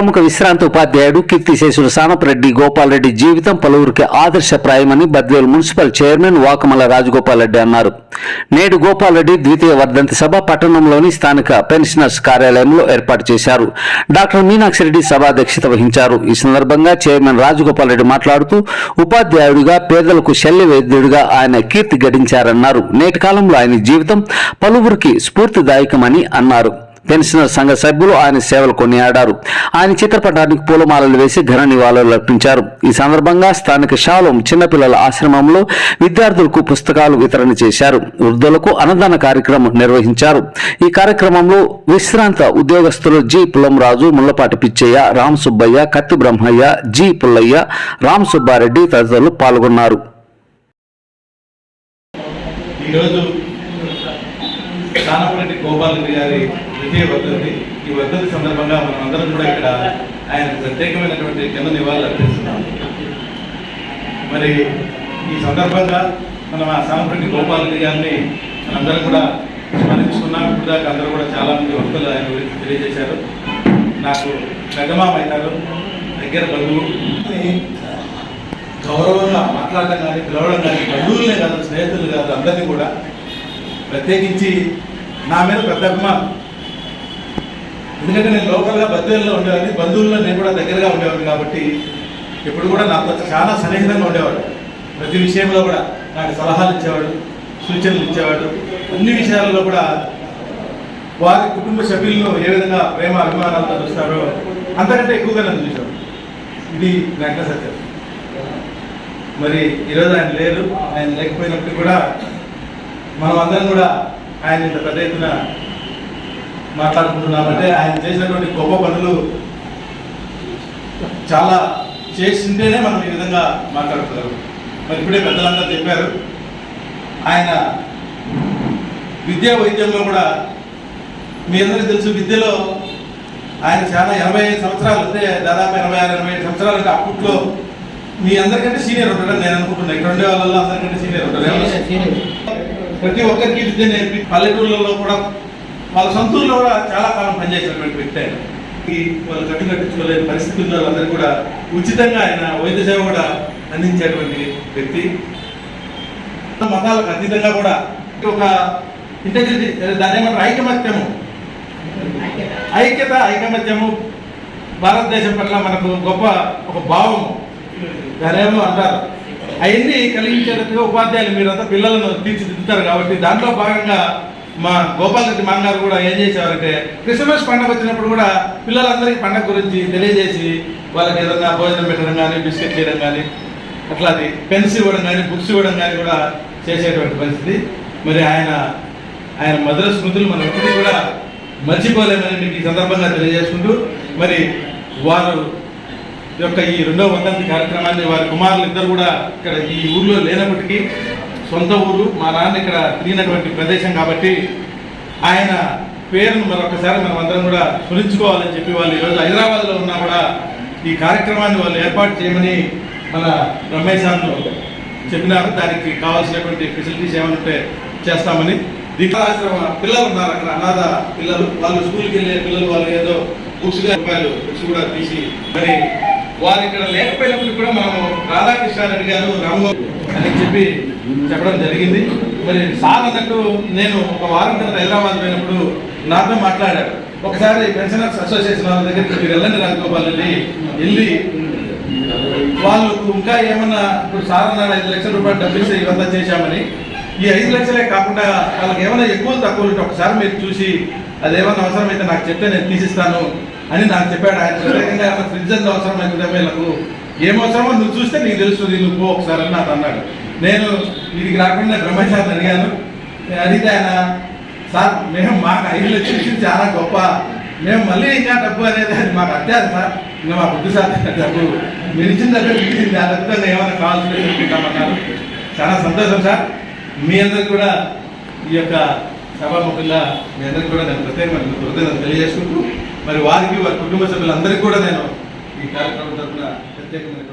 ప్రముఖ విశ్రాంత ఉపాధ్యాయుడు కీర్తిశేషుడు సానపరెడ్డి గోపాలరెడ్డి జీవితం పలువురికి ఆదర్శప్రాయమని బద్వేలు మున్సిపల్ చైర్మన్ వాకమల రాజగోపాల్ రెడ్డి అన్నారు. నేడు గోపాలరెడ్డి ద్వితీయ వర్ధంతి సభ పట్టణంలోని స్థానిక పెన్షనర్స్ కార్యాలయంలో ఏర్పాటు చేశారు. డాక్టర్ మీనాక్షిరెడ్డి సభాధ్యక్షత వహించారు. ఈ సందర్భంగా చైర్మన్ రాజగోపాల్ రెడ్డి మాట్లాడుతూ ఉపాధ్యాయుడిగా పేదలకు శల్య వైద్యుడిగా ఆయన కీర్తి గడించారన్నారు. నేటి కాలంలో ఆయన జీవితం పలువురికి స్ఫూర్తిదాయకమని అన్నారు. పెన్షనర్ సంఘ సభ్యులు ఆయన సేవలు కొనియాడారు. ఆయన చిత్రపటానికి పూలమాలలు వేసి ఘన నివాళులు అర్పించారు. ఈ సందర్భంగా స్థానిక శాలం చిన్నపిల్లల ఆశ్రమంలో విద్యార్థులకు పుస్తకాలు వితరణ చేశారు. వృద్ధులకు అన్నదాన కార్యక్రమం నిర్వహించారు. ఈ కార్యక్రమంలో విశ్రాంత ఉద్యోగస్తులు జి. పులంరాజు ముల్లపాటి పిచ్చయ్య రామ్ సుబ్బయ్య కత్తి బ్రహ్మయ్య జి. పుల్లయ్య రామ్ సుబ్బారెడ్డి తదితరులు పాల్గొన్నారు. ఈరోజు కానపరెడ్డి గోపాల్ రెడ్డి గారి ద్వితీయ వర్ధంతి ఈ వర్ధంతి సందర్భంగా మనం అందరం కూడా ఇక్కడ ఆయన ప్రత్యేకమైనటువంటి కింద నివాళులు అర్పిస్తున్నాం మరి ఈ సందర్భంగా మనం ఆ సానపరెడ్డి గోపాల్ రెడ్డి గారిని మనందరం కూడా స్మరించుకున్నాం. ఇప్పుడు దాకా అందరూ కూడా చాలా మంది వక్తలు ఆయన గురించి తెలియజేశారు. నాకు పెద్దమామ అవుతారు దగ్గర బంధువు గౌరవంగా మాట్లాడడం కానీ పిలవడం కానీ బంధువులనే కాదు స్నేహితులు కాదు అందరినీ కూడా ప్రత్యేకించి నా మీద పెద్ద అభిమానం. ఎందుకంటే నేను లోకల్గా బద్దెల్లో ఉండేవాడిని బంధువుల్లో నేను కూడా దగ్గరగా ఉండేవాడిని కాబట్టి ఇప్పుడు కూడా నాతో చాలా సన్నిహితంగా ఉండేవాడు. ప్రతి విషయంలో కూడా నాకు సలహాలు ఇచ్చేవాడు సూచనలు ఇచ్చేవాడు. అన్ని విషయాల్లో కూడా వారి కుటుంబ సభ్యులను ఏ విధంగా ప్రేమ అభిమానాలతో చూస్తారో అంతకంటే ఎక్కువగా నన్ను చూశాడు ఇది వెంకట సత్యం. మరి ఈరోజు ఆయన లేరు ఆయన లేకపోయినప్పుడు కూడా మనం అందరం కూడా ఆయన ఇంత పెద్ద ఎత్తున మాట్లాడుకుంటున్నామంటే ఆయన చేసినటువంటి గొప్ప పనులు చాలా చేసింటేనే మనం ఈ విధంగా మాట్లాడుతున్నారు మరి ఇప్పుడే పెద్దలందరూ చెప్పారు ఆయన విద్యా వైద్యంలో కూడా మీ అందరికీ తెలుసు విద్యలో ఆయన చాలా ఎనభై ఐదు సంవత్సరాలు అంటే దాదాపు ఎనభై ఆరు ఎనభై ఐదు సంవత్సరాలు అంటే అప్పట్లో మీ అందరికంటే సీనియర్ ఉంటాడని నేను అనుకుంటున్నాను ఇక్కడ ఉండే వాళ్ళలో అందరికంటే సీనియర్ ఉంటాడు. ప్రతి ఒక్కరికి విద్య నేర్పి పల్లెటూళ్ళలో కూడా వాళ్ళ సొంతూరులో కూడా చాలా కాలం పనిచేసినటువంటి వ్యక్తి ఆయన. వాళ్ళు కట్టు కట్టించుకోలేని పరిస్థితి ఉన్న వాళ్ళందరూ కూడా ఉచితంగా ఆయన వైద్య సేవ కూడా అందించేటువంటి వ్యక్తి. మతాలకు అతీతంగా కూడా ఒక ఇంటెగ్రిటీ దాని ఏమంటారు ఐకమత్యము. ఐక్యత ఐకమత్యము భారతదేశం పట్ల మనకు గొప్ప ఒక భావము. దానేమో అంటారు అవన్నీ కలిగించేటట్టుగా ఉపాధ్యాయులు మీరంతా పిల్లలను తీర్చిదిద్దుతారు కాబట్టి దాంట్లో భాగంగా మా గోపాల్ రెడ్డి మాంగారు కూడా ఏం చేసేవారంటే క్రిస్మస్ పండుగ వచ్చినప్పుడు కూడా పిల్లలందరికీ పండుగ గురించి తెలియజేసి వాళ్ళకి ఏదన్నా భోజనం పెట్టడం కానీ బిస్కెట్ చేయడం కానీ అట్లా అది పెన్స్ ఇవ్వడం కానీ బుక్స్ ఇవ్వడం కానీ కూడా చేసేటువంటి పరిస్థితి. మరి ఆయన ఆయన మధుర స్మృతులు మనం ఎప్పటికీ కూడా మర్చిపోలేమని మీకు ఈ సందర్భంగా తెలియజేసుకుంటూ మరి వారు యొక్క ఈ రెండవ వర్ధంతి కార్యక్రమాన్ని వారి కుమారులు ఇద్దరు కూడా ఇక్కడ ఈ ఊర్లో లేనప్పటికీ సొంత ఊరు మా నాన్న ఇక్కడ తిరిగినటువంటి ప్రదేశం కాబట్టి ఆయన పేరును మరొకసారి మనం అందరం కూడా స్మరించుకోవాలని చెప్పి వాళ్ళు ఈరోజు హైదరాబాద్లో ఉన్నా కూడా ఈ కార్యక్రమాన్ని వాళ్ళు ఏర్పాటు చేయమని మన రమేష్ చెప్పినారు. దానికి కావాల్సినటువంటి ఫెసిలిటీస్ ఏమైనా ఉంటే చేస్తామని. దీపాశ్రమ పిల్లలు ఉన్నారు అక్కడ అనాథ పిల్లలు. వాళ్ళు స్కూల్కి వెళ్ళే పిల్లలు వాళ్ళు ఏదో బుక్స్ రూపాయలు బుక్స్ కూడా తీసి మరి వారు ఇక్కడ లేకపోయినప్పుడు కూడా మనము రాధాకృష్ణారెడ్డి గారు రామగోపాల్ అని చెప్పి చెప్పడం జరిగింది. మరి సార్ అన్నట్టు నేను ఒక వారం కింద హైదరాబాద్ పోయినప్పుడు నాతో మాట్లాడారు. ఒకసారి పెన్షనర్స్ అసోసియేషన్ వాళ్ళ దగ్గరికి మీరు వెళ్ళండి రాజగోపాల్ రెడ్డి వెళ్ళి వాళ్ళు ఇంకా ఏమన్నా ఇప్పుడు సార్ అన్నాడు ఐదు లక్షల రూపాయలు డబ్బులు ఇస్తే ఇవంతా చేశామని. ఈ ఐదు లక్షలే కాకుండా వాళ్ళకి ఏమైనా ఎక్కువ తక్కువ ఉంటే ఒకసారి మీరు చూసి అదేమన్నా అవసరమైతే నాకు చెప్తే నేను తీసిస్తాను. అని నాకు చెప్పాడు ఆయన. ప్రత్యేకంగా ఏమైనా ఫ్రిడ్జ్ అవసరం అవసరమైతే వీళ్ళకు ఏమవసరమో నువ్వు చూస్తే నీకు తెలుస్తుంది నువ్వు పో ఒకసారి అని నాకు అన్నాడు. నేను వీడికి రాకుండా బ్రహ్మచారిని అడిగాను. అడిగితే ఆయన సార్ మేము మాకు ఐదు లక్షలు ఇచ్చింది చాలా గొప్ప. మేము మళ్ళీ ఇంకా డబ్బు అనేది అది మాకు అత్యాది సార్. ఇంకా మా బుద్ధి సార్ డబ్బు. మీరు ఇచ్చిన దగ్గర ఇచ్చింది? ఆ దగ్గర ఏమైనా కావాల్సి పెట్టుకుంటామన్నారు చాలా సంతోషం సార్. మీ అందరికి కూడా ఈ యొక్క సభాముఖంగా మీ అందరికి కూడా నేను ప్రత్యేకమైన కృతజ్ఞతలు తెలియజేసుకుంటూ మరి వారికి వారి కుటుంబ సభ్యులందరికీ కూడా నేను ఈ కార్యక్రమం తరఫున ప్రత్యేకమైన